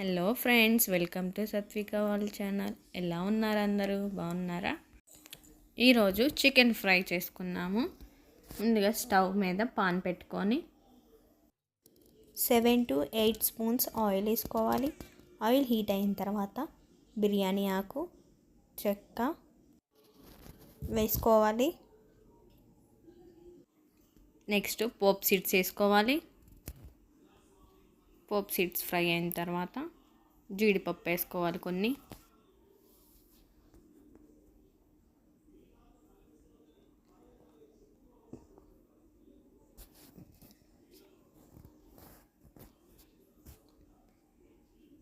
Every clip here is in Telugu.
Hello friends welcome to Satvika వాళ్ళ ఛానల్. ఎలా ఉన్నారు అందరూ? బాగున్నారా? ఈరోజు చికెన్ ఫ్రై చేసుకున్నాము. ముందుగా స్టవ్ మీద పాన్ పెట్టుకొని seven to eight spoons oil వేసుకోవాలి. ఆయిల్ హీట్ అయిన తర్వాత బిర్యానీ ఆకు చెక్క వేసుకోవాలి. నెక్స్ట్ పోప్ సీడ్స్ వేసుకోవాలి. పోప్ సీడ్స్ ఫ్రై అయిన తర్వాత జీడిపప్పు వేసుకోవాలి కొన్ని.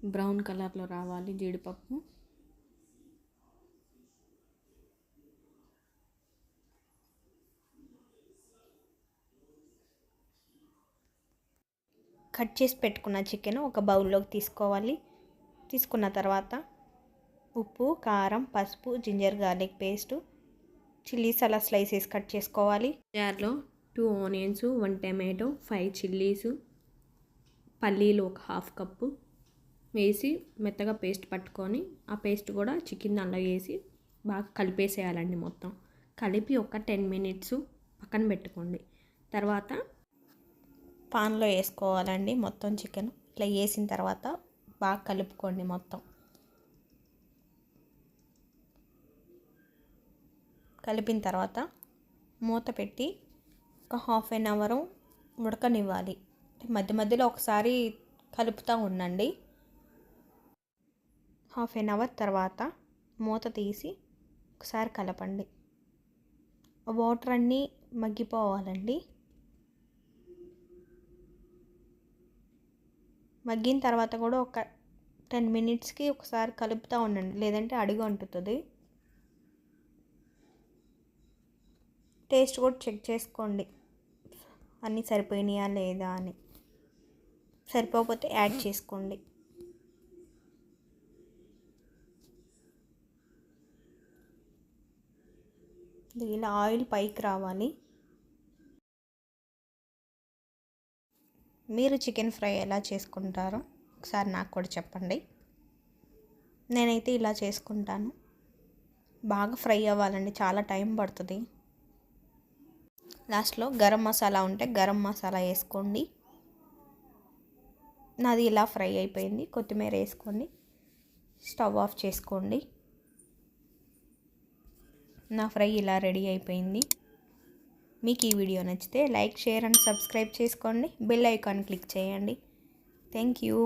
బ్రౌన్ కలర్లో రావాలి జీడిపప్పు. కట్ చేసి పెట్టుకున్న చికెన్ ఒక బౌల్లోకి తీసుకోవాలి. తీసుకున్న తర్వాత ఉప్పు కారం పసుపు జింజర్ గార్లిక్ పేస్ట్ చిల్లీస్ అలా స్లైసెస్ కట్ చేసుకోవాలి. జార్లో two onions one tomato five chillies పల్లీలు ఒక హాఫ్ కప్పు వేసి మెత్తగా పేస్ట్ పట్టుకొని ఆ పేస్ట్ కూడా చికెన్ దానిలో వేసి బాగా కలిపేసేయాలండి మొత్తం. కలిపి ఒక టెన్ మినిట్స్ పక్కన పెట్టుకోండి. తర్వాత పాన్లో వేసుకోవాలండి మొత్తం చికెన్. ఇట్లా వేసిన తర్వాత బాగా కలుపుకోండి మొత్తం. కలిపిన తర్వాత మూత పెట్టి ఒక హాఫ్ అన్ అవర్ ఉడకనివ్వాలి. మధ్య మధ్యలో ఒకసారి కలుపుతూ ఉండండి. హాఫ్ అన్ అవర్ తర్వాత మూత తీసి ఒకసారి కలపండి. వాటర్ అన్నీ మగ్గిపోవాలండి. మగ్గిన తర్వాత కూడా ఒక టెన్ మినిట్స్కి ఒకసారి కలుపుతూ ఉండండి. లేదంటే అడుగు అంటుతుంది. టేస్ట్ కూడా చెక్ చేసుకోండి. అన్నీ సరిపోయినాయా లేదా అని. సరిపోకపోతే యాడ్ చేసుకోండి. ఇలా ఆయిల్ పైకి రావాలి. మీరు చికెన్ ఫ్రై ఎలా చేసుకుంటారో ఒకసారి నాకు కూడా చెప్పండి. నేనైతే ఇలా చేసుకుంటాను. బాగా ఫ్రై అవ్వాలండి చాలా టైం పడుతుంది. లాస్ట్లో గరం మసాలా ఉంటే గరం మసాలా వేసుకోండి. నాది ఇలా ఫ్రై అయిపోయింది కొత్తిమీర వేసుకోండి స్టవ్ ఆఫ్ చేసుకోండి. నా ఫ్రై ఇలా రెడీ అయిపోయింది. మీకు ఈ వీడియో నచ్చితే లైక్ షేర్ అండ్ సబ్స్క్రైబ్ చేసుకోండి. బెల్ ఐకాన్ క్లిక్ చేయండి. Thank you.